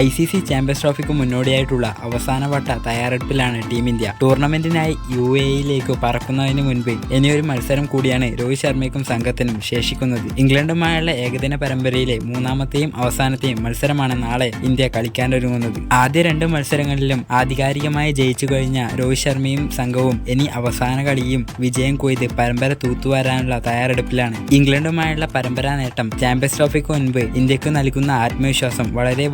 I C C champions ട്രോഫിക്ക് മുന്നോടിയായിട്ടുള്ള അവസാനവട്ട തയ്യാറെടുപ്പിലാണ് ടീം ഇന്ത്യ. ടൂർണമെന്റിനായി യു എ ഇയിലേക്ക് പറക്കുന്നതിന് മുൻപ് ഇനിയൊരു മത്സരം കൂടിയാണ് രോഹിത് ശർമ്മയ്ക്കും സംഘത്തിനും ശേഷിക്കുന്നത്. ഇംഗ്ലണ്ടുമായുള്ള ഏകദിന പരമ്പരയിലെ മൂന്നാമത്തെയും അവസാനത്തെയും മത്സരമാണ് നാളെ ഇന്ത്യ കളിക്കാനൊരുങ്ങുന്നത്. ആദ്യ രണ്ട് മത്സരങ്ങളിലും ആധികാരികമായി ജയിച്ചു കഴിഞ്ഞ രോഹിത് ശർമ്മയും സംഘവും ഇനി അവസാന കളിയും വിജയം കൊയ്ത് പരമ്പര തൂത്തുവാരാനുള്ള തയ്യാറെടുപ്പിലാണ്. ഇംഗ്ലണ്ടുമായുള്ള പരമ്പരാ നേട്ടം ചാമ്പ്യൻസ് ട്രോഫിക്ക് മുൻപ് ഇന്ത്യയ്ക്ക് നൽകുന്ന ആത്മവിശ്വാസം വളരെ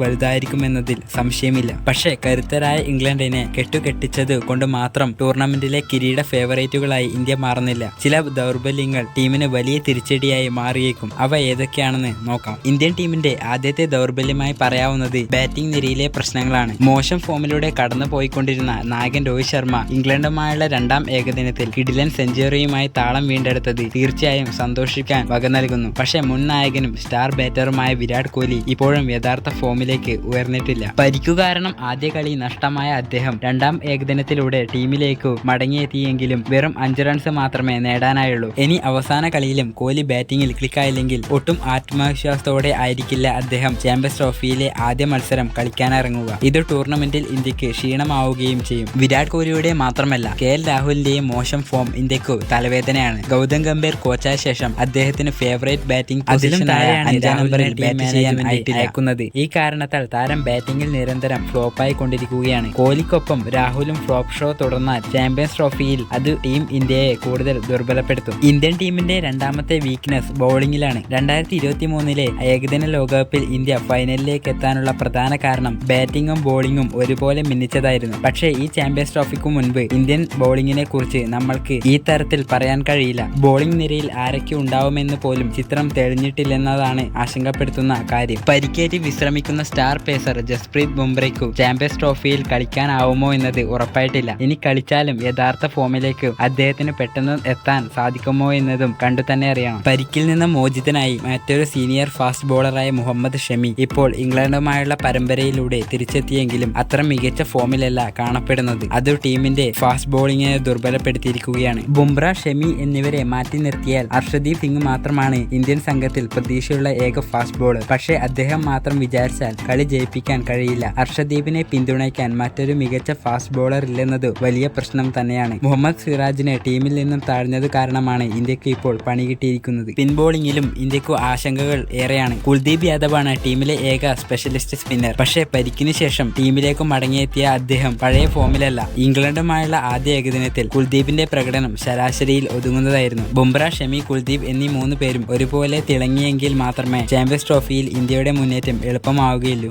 വലുതായിരിക്കുമെന്നതിൽ സംശയമില്ല. പക്ഷേ കരുത്തരായ ഇംഗ്ലണ്ടിനെ കെട്ടുകെട്ടിച്ചത് കൊണ്ട് മാത്രം ടൂർണമെന്റിലെ കിരീട ഫേവറേറ്റുകളായി ഇന്ത്യ മാറുന്നില്ല. ചില ദൗർബല്യങ്ങൾ ടീമിന് വലിയ തിരിച്ചടിയായി മാറിയേക്കും. അവ ഏതൊക്കെയാണെന്ന് നോക്കാം. ഇന്ത്യൻ ടീമിന്റെ ആദ്യത്തെ ദൗർബല്യമായി പറയാവുന്നത് ബാറ്റിംഗ് നിരയിലെ പ്രശ്നങ്ങളാണ്. മോശം ഫോമിലൂടെ കടന്നു പോയിക്കൊണ്ടിരുന്ന നായകൻ രോഹിത് ശർമ്മ ഇംഗ്ലണ്ടുമായുള്ള രണ്ടാം ഏകദിനത്തിൽ കിഡിലൻ സെഞ്ചുറിയുമായി താളം വീണ്ടെടുത്തത് തീർച്ചയായും സന്തോഷിക്കാൻ വക നൽകുന്നു. പക്ഷേ മുൻ നായകനും സ്റ്റാർ ബാറ്ററുമായ വിരാട് കോഹ്ലി ഇപ്പോഴും യഥാർത്ഥ ഫോമിലേക്ക് ഉയർന്നിട്ടില്ല. പരിക്കു കാരണം ആദ്യ കളി നഷ്ടമായ അദ്ദേഹം രണ്ടാം ഏകദിനത്തിലൂടെ ടീമിലേക്ക് മടങ്ങിയെത്തിയെങ്കിലും വെറും അഞ്ച് റൺസ് മാത്രമേ നേടാനായുള്ളൂ. ഇനി അവസാന കളിയിലും കോഹ്ലി ബാറ്റിംഗിൽ ക്ലിക്കായില്ലെങ്കിൽ ഒട്ടും ആത്മവിശ്വാസത്തോടെ ആയിരിക്കില്ല അദ്ദേഹം ചാമ്പ്യൻസ് ട്രോഫിയിലെ ആദ്യ മത്സരം കളിക്കാനിറങ്ങുക. ഇത് ടൂർണമെന്റിൽ ഇന്ത്യയ്ക്ക് ക്ഷീണമാവുകയും ചെയ്യും. വിരാട് കോഹ്ലിയുടെ മാത്രമല്ല കെ എൽ രാഹുലിന്റെയും മോശം ഫോം ഇന്ത്യക്കു തലവേദനയാണ്. ഗൗതം ഗംഭീർ കോച്ചായ ശേഷം അദ്ദേഹത്തിന് ഫേവറേറ്റ് ബാറ്റിംഗ് അതിലും അഞ്ചാം നമ്പറിൽ ബാറ്റ് ചെയ്യാൻ അയക്കുന്നത്. ഈ കാരണത്താൽ താരം ബാറ്റിംഗിൽ നിരന്തരം ഫ്ലോപ്പായി കൊണ്ടിരിക്കുകയാണ് കോഹ്ലിക്കൊപ്പം രാഹുലും ഫ്ലോപ്പ് ഷോ തുടർന്നാൽ ചാമ്പ്യൻസ് ട്രോഫിയിൽ അത് ടീം ഇന്ത്യയെ കൂടുതൽ ദുർബലപ്പെടുത്തും. ഇന്ത്യൻ ടീമിന്റെ രണ്ടാമത്തെ വീക്ക്നെസ് ബൗളിംഗിലാണ് രണ്ടായിരത്തി ഇരുപത്തി മൂന്നിലെ ഏകദിന ലോകകപ്പിൽ ഇന്ത്യ ഫൈനലിലേക്ക് എത്താനുള്ള പ്രധാന കാരണം ബാറ്റിംഗും ബോളിംഗും ഒരുപോലെ മിന്നിച്ചതായിരുന്നു. പക്ഷേ ഈ ചാമ്പ്യൻസ് ട്രോഫിക്കു മുൻപ് ഇന്ത്യൻ ബോളിംഗിനെ കുറിച്ച് നമ്മൾക്ക് ഈ തരത്തിൽ പറയാൻ കഴിയില്ല. ബോളിംഗ് നിരയിൽ ആരൊക്കെ ഉണ്ടാവുമെന്ന് പോലും ചിത്രം തെളിഞ്ഞിട്ടില്ലെന്നതാണ് ആശങ്കപ്പെടുത്തുന്ന കാര്യം. പരിക്കേറ്റി വിശ്രമിക്കുന്ന സ്റ്റാർ പേസർ ജസ്പ്രീത് ബുംറയ്ക്കു ചാമ്പ്യൻസ് ട്രോഫിയിൽ കളിക്കാനാവുമോ എന്നത് ഉറപ്പായിട്ടില്ല. ഇനി കളിച്ചാലും യഥാർത്ഥ ഫോമിലേക്ക് അദ്ദേഹത്തിന് പെട്ടെന്ന് എത്താൻ സാധിക്കുമോ എന്നതും കണ്ടു തന്നെ അറിയണം. പരിക്കിൽ നിന്ന് മോചിതനായി മറ്റൊരു സീനിയർ ഫാസ്റ്റ് ബോളറായ മുഹമ്മദ് ഷമി ഇപ്പോൾ ഇംഗ്ലണ്ടുമായുള്ള പരമ്പരയിലൂടെ തിരിച്ചെത്തിയെങ്കിലും അത്ര മികച്ച ഫോമിലല്ല കാണപ്പെടുന്നത്. അത് ടീമിന്റെ ഫാസ്റ്റ് ബോളിങ്ങിനെ ദുർബലപ്പെടുത്തിയിരിക്കുകയാണ്. ബുംറ ഷമി എന്നിവരെ മാറ്റി നിർത്തിയാൽ അർഷദീപ് സിംഗ് മാത്രമാണ് ഇന്ത്യൻ സംഘത്തിൽ പ്രതീക്ഷയുള്ള ഏക ഫാസ്റ്റ് ബോളർ. പക്ഷേ അദ്ദേഹം മാത്രം വിചാരിച്ചാൽ കളി ജയിപ്പിക്കാൻ കഴിയില്ല. അർഷദീപിനെ പിന്തുണയ്ക്കാൻ മറ്റൊരു മികച്ച ഫാസ്റ്റ് ബോളർ ഇല്ലെന്നത് വലിയ പ്രശ്നം തന്നെയാണ്. മുഹമ്മദ് സിറാജിനെ ടീമിൽ നിന്നും താഴ്ന്നത് കാരണമാണ് ഇന്ത്യയ്ക്ക് ഇപ്പോൾ പണി കിട്ടിയിരിക്കുന്നത്. പിൻ ബോളിംഗിലും ഇന്ത്യയ്ക്ക് ആശങ്കകൾ ഏറെയാണ്. കുൽദീപ് യാദവാണ് ടീമിലെ ഏക സ്പെഷ്യലിസ്റ്റ് സ്പിന്നർ പക്ഷേ പരിക്കിന് ശേഷം ടീമിലേക്ക് മടങ്ങിയെത്തിയ അദ്ദേഹം പഴയ ഫോമിലല്ല ഇംഗ്ലണ്ടുമായുള്ള ആദ്യ ഏകദിനത്തിൽ കുൽദീപിന്റെ പ്രകടനം ശരാശരിയിൽ ഒതുങ്ങുന്നതായിരുന്നു. ബുംറ ഷമി കുൽദീപ് എന്നീ മൂന്ന് പേരും ഒരുപോലെ തിളങ്ങിയെങ്കിൽ മാത്രമേ ചാമ്പ്യൻസ് ട്രോഫിയിൽ ഇന്ത്യയുടെ മുന്നേറ്റം എളുപ്പമാവുകയുള്ളൂ.